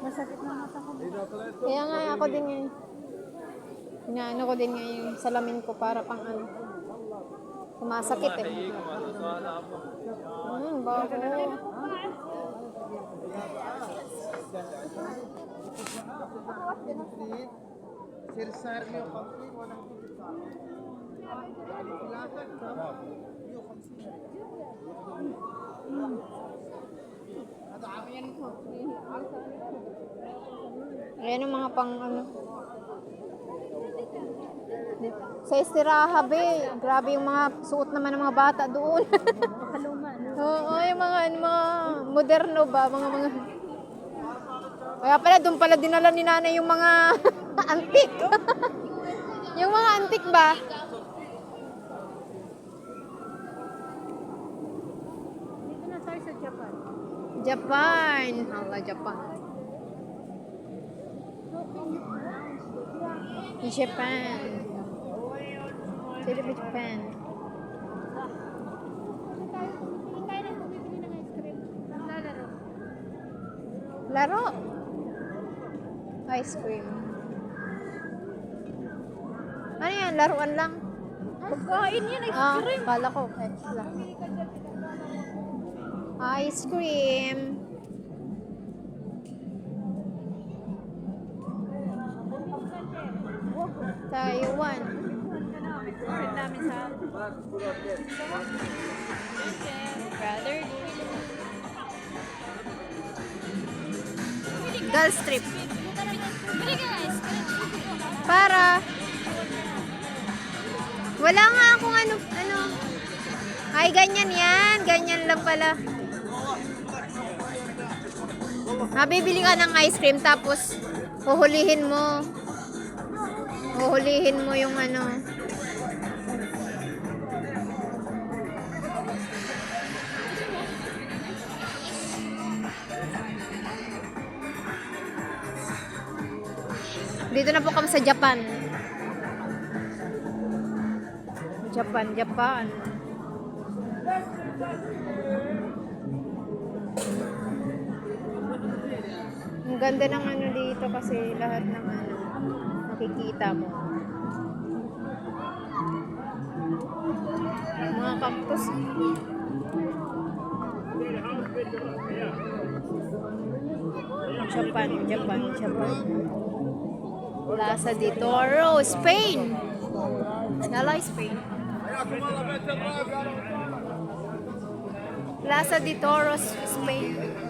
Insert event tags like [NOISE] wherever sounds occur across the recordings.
Masakit na mata ko. Kaya nga ako din ngayon. Inaano ko din ngayon salamin ko para pang ano. Sumasakit eh. Hmm, bago. Si Rosario Pampi, walang Ayan ang mga pang ano. Sa istiraha, be. Grabe yung mga suot naman ng mga bata doon. [LAUGHS] Oo, yung mga, yung mga moderno ba, mga mga... Kaya pala, doon pala dinala ni nanay yung mga [LAUGHS] antik. [LAUGHS] yung mga antik ba? Dito na tayo sa Japan. Japan. Hala, Japan. Japan. Sino ba Japan? Ice. Laro. Ice cream. Ano yan? Laruan lang? Pagkain yan, ice Ah, cream. kala ko. Eh, lang. Ice cream. Taiwan. Brother. Girls trip. Bili ka ng ice cream. Para. Wala nga akong ano, ano. Ay, ganyan yan. Ganyan lang pala. Mabibili ka ng ice cream tapos huhulihin mo. Huhulihin mo yung ano. Dito na po kami sa Japan. Japan, Japan. Ganda ng ano dito kasi lahat ng ano nakikita mo. Mga cactus. Japan, Japan, Japan. Plaza de Toro, Spain. Nala, Spain. Plaza de Toros, Spain.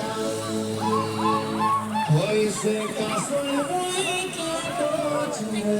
से का सुन के तुझे